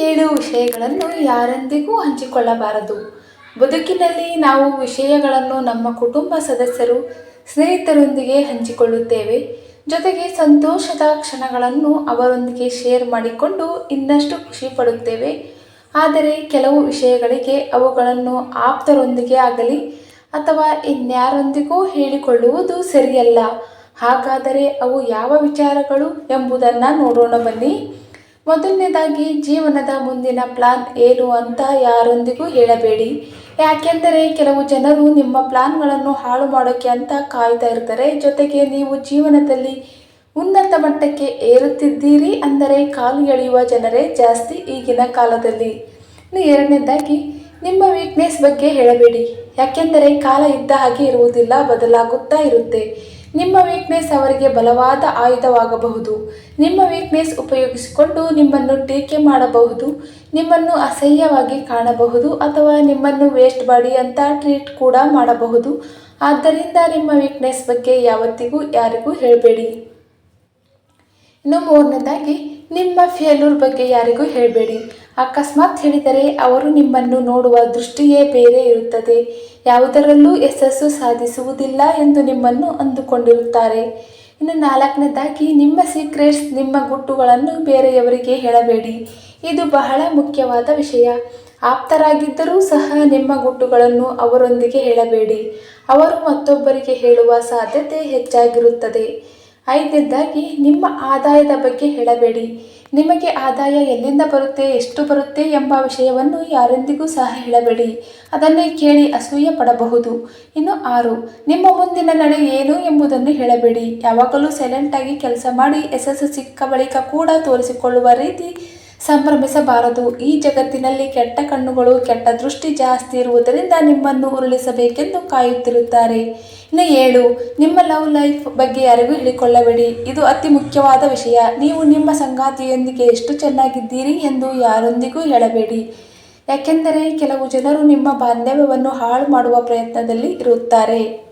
ಏಳು ವಿಷಯಗಳನ್ನು ಯಾರೊಂದಿಗೂ ಹಂಚಿಕೊಳ್ಳಬಾರದು. ಬದುಕಿನಲ್ಲಿ ನಾವು ವಿಷಯಗಳನ್ನು ನಮ್ಮ ಕುಟುಂಬ ಸದಸ್ಯರು, ಸ್ನೇಹಿತರೊಂದಿಗೆ ಹಂಚಿಕೊಳ್ಳುತ್ತೇವೆ. ಜೊತೆಗೆ ಸಂತೋಷದ ಕ್ಷಣಗಳನ್ನು ಅವರೊಂದಿಗೆ ಶೇರ್ ಮಾಡಿಕೊಂಡು ಇನ್ನಷ್ಟು ಖುಷಿ ಪಡುತ್ತೇವೆ. ಆದರೆ ಕೆಲವು ವಿಷಯಗಳಿಗೆ ಅವುಗಳನ್ನು ಆಪ್ತರೊಂದಿಗೆ ಆಗಲಿ ಅಥವಾ ಇನ್ಯಾರೊಂದಿಗೂ ಹೇಳಿಕೊಳ್ಳುವುದು ಸರಿಯಲ್ಲ. ಹಾಗಾದರೆ ಅವು ಯಾವ ವಿಚಾರಗಳು ಎಂಬುದನ್ನು ನೋಡೋಣ ಬನ್ನಿ. ಮೊದಲನೇದಾಗಿ ಜೀವನದ ಮುಂದಿನ ಪ್ಲಾನ್ ಏನು ಅಂತ ಯಾರೊಂದಿಗೂ ಹೇಳಬೇಡಿ. ಯಾಕೆಂದರೆ ಕೆಲವು ಜನರು ನಿಮ್ಮ ಪ್ಲಾನ್ಗಳನ್ನು ಹಾಳು ಮಾಡೋಕ್ಕೆ ಅಂತ ಕಾಯ್ತಾ ಇರ್ತಾರೆ. ಜೊತೆಗೆ ನೀವು ಜೀವನದಲ್ಲಿ ಉನ್ನತ ಮಟ್ಟಕ್ಕೆ ಏರುತ್ತಿದ್ದೀರಿ ಅಂದರೆ ಕಾಲು ಎಳೆಯುವ ಜನರೇ ಜಾಸ್ತಿ ಈಗಿನ ಕಾಲದಲ್ಲಿ. ಇನ್ನು ಎರಡನೇದಾಗಿ ನಿಮ್ಮ ವೀಕ್ನೆಸ್ ಬಗ್ಗೆ ಹೇಳಬೇಡಿ. ಯಾಕೆಂದರೆ ಕಾಲ ಇದ್ದ ಹಾಗೆ ಇರುವುದಿಲ್ಲ, ಬದಲಾಗುತ್ತಾ ಇರುತ್ತೆ. ನಿಮ್ಮ ವೀಕ್ನೆಸ್ ಅವರಿಗೆ ಬಲವಾದ ಆಯುಧವಾಗಬಹುದು. ನಿಮ್ಮ ವೀಕ್ನೆಸ್ ಉಪಯೋಗಿಸಿಕೊಂಡು ನಿಮ್ಮನ್ನು ಟೀಕೆ ಮಾಡಬಹುದು. ನಿಮ್ಮನ್ನು ಅಸಹ್ಯವಾಗಿ ಕಾಣಬಹುದು ಅಥವಾ ನಿಮ್ಮನ್ನು ವೇಸ್ಟ್ ಬಾಡಿ ಅಂತ ಟ್ರೀಟ್ ಕೂಡ ಮಾಡಬಹುದು. ಆದ್ದರಿಂದ ನಿಮ್ಮ ವೀಕ್ನೆಸ್ ಬಗ್ಗೆ ಯಾವತ್ತಿಗೂ ಯಾರಿಗೂ ಹೇಳಬೇಡಿ. ಇನ್ನು ಮೂರನೇದಾಗಿ, ನಿಮ್ಮ ಫೇಲ್ಯೂರ್ ಬಗ್ಗೆ ಯಾರಿಗೂ ಹೇಳಬೇಡಿ. ಅಕಸ್ಮಾತ್ ಹೇಳಿದರೆ ಅವರು ನಿಮ್ಮನ್ನು ನೋಡುವ ದೃಷ್ಟಿಯೇ ಬೇರೆ ಇರುತ್ತದೆ. ಯಾವುದರಲ್ಲೂ ಯಶಸ್ಸು ಸಾಧಿಸುವುದಿಲ್ಲ ಎಂದು ನಿಮ್ಮನ್ನು ಅಂದುಕೊಂಡಿರುತ್ತಾರೆ. ಇನ್ನು ನಾಲ್ಕನೇದಾಗಿ, ನಿಮ್ಮ ಸೀಕ್ರೆಟ್ಸ್ ನಿಮ್ಮ ಗುಟ್ಟುಗಳನ್ನು ಬೇರೆಯವರಿಗೆ ಹೇಳಬೇಡಿ. ಇದು ಬಹಳ ಮುಖ್ಯವಾದ ವಿಷಯ. ಆಪ್ತರಾಗಿದ್ದರೂ ಸಹ ನಿಮ್ಮ ಗುಟ್ಟುಗಳನ್ನು ಅವರೊಂದಿಗೆ ಹೇಳಬೇಡಿ. ಅವರು ಮತ್ತೊಬ್ಬರಿಗೆ ಹೇಳುವ ಸಾಧ್ಯತೆ ಹೆಚ್ಚಾಗಿರುತ್ತದೆ. ಐದನೇದಾಗಿ, ನಿಮ್ಮ ಆದಾಯದ ಬಗ್ಗೆ ಹೇಳಬೇಡಿ. ನಿಮಗೆ ಆದಾಯ ಎಲ್ಲಿಂದ ಬರುತ್ತೆ, ಎಷ್ಟು ಬರುತ್ತೆ ಎಂಬ ವಿಷಯವನ್ನು ಯಾರೊಂದಿಗೂ ಸಹ ಹೇಳಬೇಡಿ. ಅದನ್ನೇ ಕೇಳಿ ಅಸೂಯೆ ಪಡಬಹುದು. ಇನ್ನು ಆರು, ನಿಮ್ಮ ಮುಂದಿನ ನಡೆ ಏನು ಎಂಬುದನ್ನು ಹೇಳಬೇಡಿ. ಯಾವಾಗಲೂ ಸೈಲೆಂಟಾಗಿ ಕೆಲಸ ಮಾಡಿ ಯಶಸ್ಸು ಸಿಕ್ಕ ಬಳಿಕ ಕೂಡ ತೋರಿಸಿಕೊಳ್ಳುವ ರೀತಿ ಸಂಭ್ರಮಿಸಬಾರದು ಈ ಜಗತ್ತಿನಲ್ಲಿ ಕೆಟ್ಟ ಕಣ್ಣುಗಳು, ಕೆಟ್ಟ ದೃಷ್ಟಿ ಜಾಸ್ತಿ ಇರುವುದರಿಂದ ನಿಮ್ಮನ್ನು ಉರುಳಿಸಬೇಕೆಂದು ಕಾಯುತ್ತಿರುತ್ತಾರೆ. ಇನ್ನು ಏಳು, ನಿಮ್ಮ ಲವ್ ಲೈಫ್ ಬಗ್ಗೆ ಯಾರಿಗೂ ಹೇಳಿಕೊಳ್ಳಬೇಡಿ ಇದು ಅತಿ ಮುಖ್ಯವಾದ ವಿಷಯ. ನೀವು ನಿಮ್ಮ ಸಂಗಾತಿಯೊಂದಿಗೆ ಎಷ್ಟು ಚೆನ್ನಾಗಿದ್ದೀರಿ ಎಂದು ಯಾರೊಂದಿಗೂ ಹೇಳಬೇಡಿ. ಯಾಕೆಂದರೆ, ಕೆಲವು ಜನರು ನಿಮ್ಮ ಬಾಂಧವ್ಯವನ್ನು ಹಾಳು ಮಾಡುವ ಪ್ರಯತ್ನದಲ್ಲಿ ಇರುತ್ತಾರೆ.